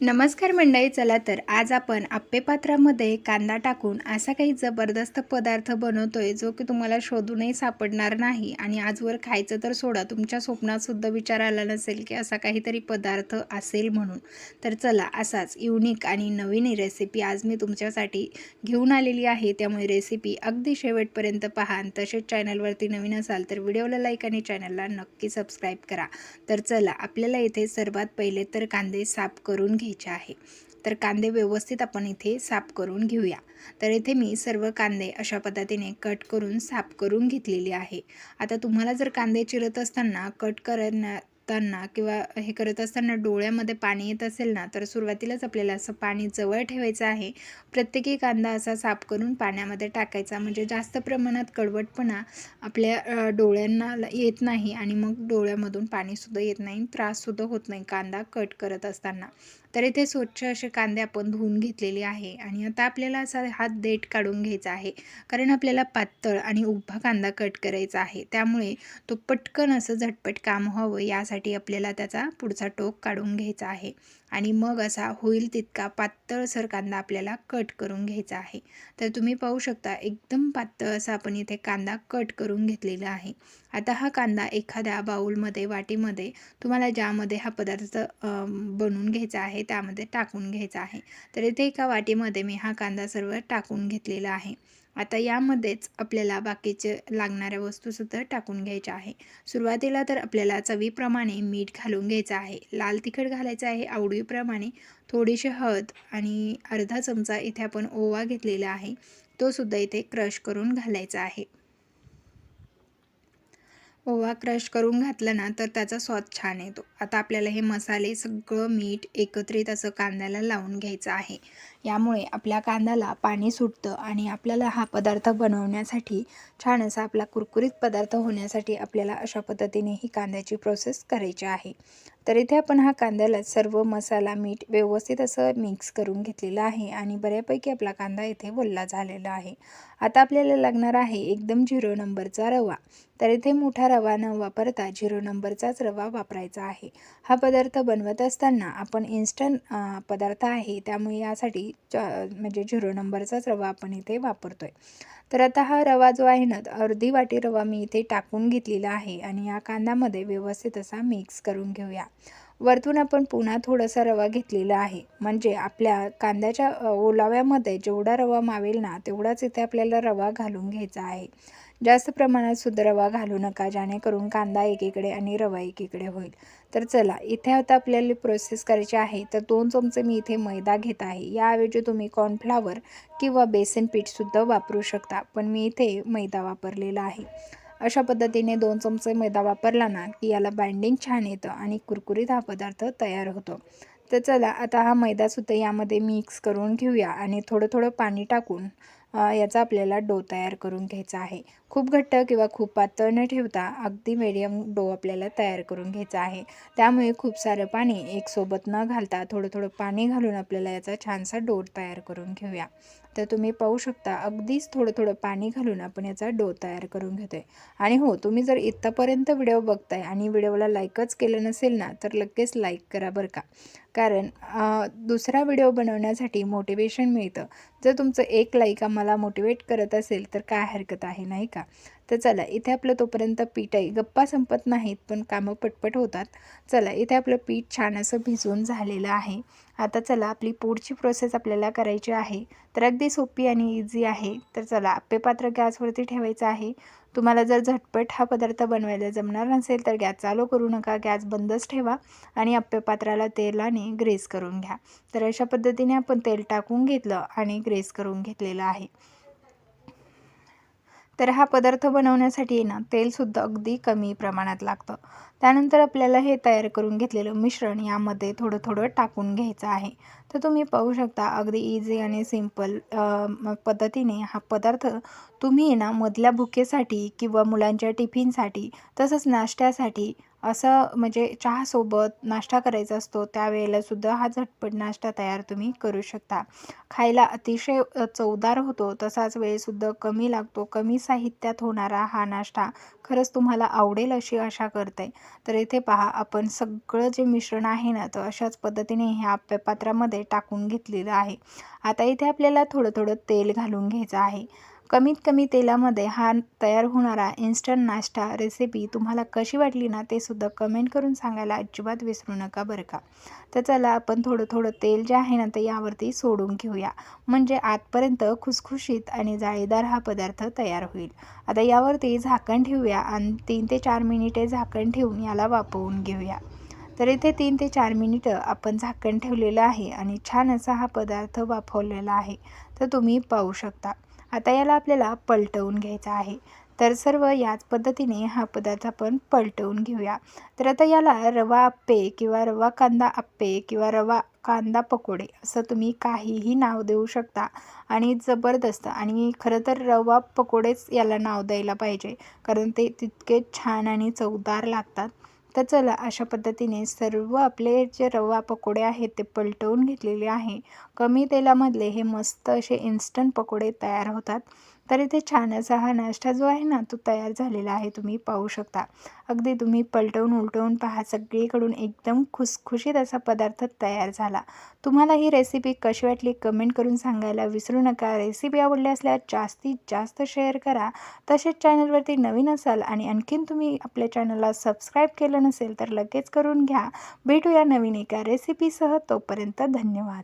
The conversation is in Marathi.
नमस्कार मंडळी चला तर आज आपण आप्पेपात्रामध्ये कांदा टाकून असा काही जबरदस्त पदार्थ बनवतोय जो की तुम्हाला शोधूनही सापडणार नाही आणि आजवर खायचं तर सोडा. तुमच्या स्वप्नातसुद्धा विचार आला नसेल की असा काहीतरी पदार्थ असेल म्हणून. तर चला असाच युनिक आणि नवीन रेसिपी आज मी तुमच्यासाठी घेऊन आलेली आहे. त्यामुळे रेसिपी अगदी शेवटपर्यंत पहा आणि तसेच चॅनलवरती नवीन असाल तर व्हिडिओला लाईक आणि चॅनलला नक्की सबस्क्राईब करा. तर चला आपल्याला इथे सर्वात पहिले तर कांदे साफ करून घे घ्यायचे आहे. तर कांदे व्यवस्थित आपण इथे साफ करून घेऊया. तर इथे मी सर्व कांदे अशा पद्धतीने कट करून साफ करून घेतलेले आहे. आता तुम्हाला जर कांदे चिरत असताना कट करताना किंवा हे करत असताना डोळ्यामध्ये पाणी येत असेल ना तर सुरुवातीलाच आपल्याला असं पाणी जवळ ठेवायचं आहे. प्रत्येकी कांदा असा साफ करून पाण्यामध्ये टाकायचा. म्हणजे जास्त प्रमाणात कडवटपणा आपल्या डोळ्यांना ल- येत नाही आणि मग डोळ्यामधून पाणीसुद्धा येत नाही त्राससुद्धा होत नाही कांदा कट करत असताना. तर इथे स्वच्छ असे कांदे आपण धुवून घेतलेले आहे. आणि आता आपल्याला असा हात देठ काढून घ्यायचा आहे. कारण आपल्याला पातळ आणि उभा कांदा कट करायचा आहे. त्यामुळे तो पटकन असं झटपट काम व्हावं यासाठी आपल्याला त्याचा पुढचा टोक काढून घ्यायचा आहे. आणि मग असा होईल तितका पातळसर कांदा आपल्याला कट करून घ्यायचा आहे. तर तुम्ही पाहू शकता एकदम पातळ असा आपण इथे कांदा कट करून घेतलेला आहे. आता हा कांदा एखाद्या बाऊलमध्ये वाटीमध्ये तुम्हाला ज्यामध्ये हा पदार्थ बनवून घ्यायचा आहे त्यामध्ये टाकून घ्यायचा आहे. तर इथे एका वाटीमध्ये मी हा कांदा सर्व टाकून घेतलेला आहे. आता यामध्येच आपल्याला बाकीचे लागणाऱ्या वस्तूसुद्धा टाकून घ्यायच्या आहे. सुरुवातीला तर आपल्याला चवीप्रमाणे मीठ घालून घ्यायचं आहे. लाल तिखट घालायचं आहे आवडीप्रमाणे. थोडीशी हळद आणि अर्धा चमचा इथे आपण ओवा घेतलेला आहे. तो सुद्धा इथे क्रश करून घालायचा आहे. ओवा क्रश करून घातला ना तर त्याचा स्वाद छान येतो. आता आपल्याला हे मसाले सगळं मीठ एकत्रित असं कांद्याला लावून घ्यायचं आहे. यामुळे आपल्या कांद्याला पाणी सुटतं आणि आपल्याला हा पदार्थ बनवण्यासाठी छान असा आपला कुरकुरीत पदार्थ होण्यासाठी आपल्याला अशा पद्धतीने ही कांद्याची प्रोसेस करायची आहे. तर इथे आपण हा कांद्याला सर्व मसाला मीठ व्यवस्थित असं मिक्स करून घेतलेलं आहे आणि बऱ्यापैकी आपला कांदा इथे वल्ला झालेला आहे. आता आपल्याला लागणार आहे एकदम झिरो नंबरचा रवा. तर इथे मोठा रवा न वापरता झिरो नंबरचाच रवा वापरायचा आहे. हा पदार्थ बनवत असताना आपण इन्स्टंट पदार्थ आहे त्यामुळे यासाठी च म्हणजे झिरो नंबरचाच रवा आपण इथे वापरतो आहे तर आता हा रवा जो आहे ना अर्धी वाटी रवा मी इथे टाकून घेतलेला आहे आणि या कांद्यामध्ये व्यवस्थित असा मिक्स करून घेऊया. वरतून आपण पुन्हा थोडासा रवा घेतलेला आहे. म्हणजे आपल्या कांद्याच्या ओलाव्यामध्ये जेवढा रवा मावेल ना तेवढाच इथे आपल्याला रवा घालून घ्यायचा आहे. जास्त प्रमाणात सुद्धा रवा घालू नका जेणेकरून कांदा एकीकडे आणि रवा एकीकडे होईल. तर चला इथे आता आपल्याला प्रोसेस करायची आहे. तर दोन चमचे मी इथे मैदा घेत आहे. याऐवजी तुम्ही कॉर्नफ्लावर किंवा बेसन पीठसुद्धा वापरू शकता. पण मी इथे मैदा वापरलेला आहे. अशा पद्धतीने दोन चमचे मैदा वापरला ना की याला बाइंडिंग छान येतं आणि कुरकुरीत हा पदार्थ तयार होतो. तर चला आता हा मैदासुद्धा यामध्ये मिक्स करून घेऊया आणि थोडं थोडं पाणी टाकून याचा आपल्याला डो तयार करून घ्यायचा आहे. खूप घट्ट किंवा खूप पातळ न ठेवता अगदी मिडियम डो आपल्याला तयार करून घ्यायचा आहे. त्यामुळे खूप सारं पाणी एकसोबत न घालता थोडं थोडं पाणी घालून आपल्याला याचा छानसा डो तयार करून घेऊया. तर तुम्ही पाहू शकता अगदीच थोडं थोडं पाणी घालून आपण याचा डो तयार करून घेतो आहे आणि हो तुम्ही जर इथंपर्यंत व्हिडिओ बघताय आणि व्हिडिओला लाईकच केलं नसेल ना तर लगेच लाईक करा बरं का. कारण दुसरा व्हिडिओ बनवण्यासाठी मोटिवेशन मिळतं. जर तुमचं एक लाईक आम्हाला मोटिवेट करत असेल तर काय हरकत आहे नाही का? तर चला इथे आपलं तोपर्यंत पीठ आहे गप्पा संपत नाहीत पण कामं पटपट होतात. चला इथे आपलं पीठ छान असं भिजवून झालेलं आहे. आता चला आपली पुढची प्रोसेस आपल्याला करायची आहे. तर अगदी सोपी आणि इझी आहे. तर चला आप्पे पात्र गॅसवरती ठेवायचं आहे. तुम्हाला जर झटपट हा पदार्थ बनवायला जमणार नसेल तर गॅस चालू करू नका. गॅस बंदच ठेवा आणि आप्पे पात्राला तेलाने ग्रेस करून घ्या. तर अशा पद्धतीने आपण तेल टाकून घेतलं आणि ग्रेस करून घेतलेलं आहे. तर हा पदार्थ बनवण्यासाठी ना तेलसुद्धा अगदी कमी प्रमाणात लागतं. त्यानंतर आपल्याला हे तयार करून घेतलेलं मिश्रण यामध्ये थोडं थोडं टाकून घ्यायचं आहे. तर तुम्ही पाहू शकता अगदी इझी आणि सिंपल पद्धतीने हा पदार्थ तुम्ही ना मधल्या भुकेसाठी किंवा मुलांच्या टिफिनसाठी तसंच नाश्त्यासाठी असं म्हणजे चहासोबत नाश्ता करायचा असतो त्यावेळेलासुद्धा हा झटपट नाश्ता तयार तुम्ही करू शकता. खायला अतिशय चवदार होतो तसाच वेळसुद्धा कमी लागतो. कमी साहित्यात होणारा हा नाश्ता खरंच तुम्हाला आवडेल अशी आशा करते. तर इथे पहा आपण सगळं जे मिश्रण आहे ना तर अशाच पद्धतीने ह्या पात्रामध्ये टाकून घेतलेलं आहे. आता इथे आपल्याला थोडं थोडं तेल घालून घ्यायचं आहे. कमीत कमी तेलामध्ये हा तयार होणारा इन्स्टंट नाश्ता रेसिपी तुम्हाला कशी वाटली ना ते सुद्धा कमेंट करून सांगायला अजिबात विसरू नका बरं का. तर चला आपण थोडं थोडं तेल जे आहे ना ते यावरती सोडून घेऊया. म्हणजे आतपर्यंत खुसखुशीत आणि जाळीदार हा पदार्थ तयार होईल. आता यावरती झाकण ठेवूया आणि तीन ते चार मिनिटे झाकण ठेवून याला वापरून घेऊया. तर इथे तीन ते चार मिनिटं आपण झाकण ठेवलेलं आहे आणि छान असा हा पदार्थ वाफवलेला आहे. तर तुम्ही पाहू शकता. आता याला आपल्याला पलटवून घ्यायचा आहे. तर सर्व याच पद्धतीने हा पदार्थ आपण पलटवून घेऊया. तर आता याला रवा आप्पे किंवा रवा कांदा आप्पे किंवा रवा कांदा पकोडे असं तुम्ही काहीही नाव देऊ शकता. आणि जबरदस्त आणि खरं तर रवा पकोडेच याला नाव द्यायला पाहिजे. कारण ते तितके छान आणि चवदार लागतात. तर चला अशा पद्धतीने सर्व आपले जे रवा पकोडे आहेत ते पलटवून घेतलेले आहे. कमी तेलामधले हे मस्त असे इन्स्टंट पकोडे तयार होतात. तर इथे छान असा हा नाश्ता जो आहे ना तो तयार झालेला आहे. तुम्ही पाहू शकता. अगदी तुम्ही पलटवून उलटवून पहा. सगळीकडून एकदम खुसखुशीत असा पदार्थ तयार झाला. तुम्हाला ही रेसिपी कशी वाटली कमेंट करून सांगायला विसरू नका. रेसिपी आवडली असल्यास जास्तीत जास्त शेअर करा. तसेच चॅनलवरती नवीन असाल आणि आणखीन तुम्ही आपल्या चॅनलला सबस्क्राईब केलं नसेल तर लगेच करून घ्या. भेटूया नवीन एका रेसिपीसह तोपर्यंत धन्यवाद.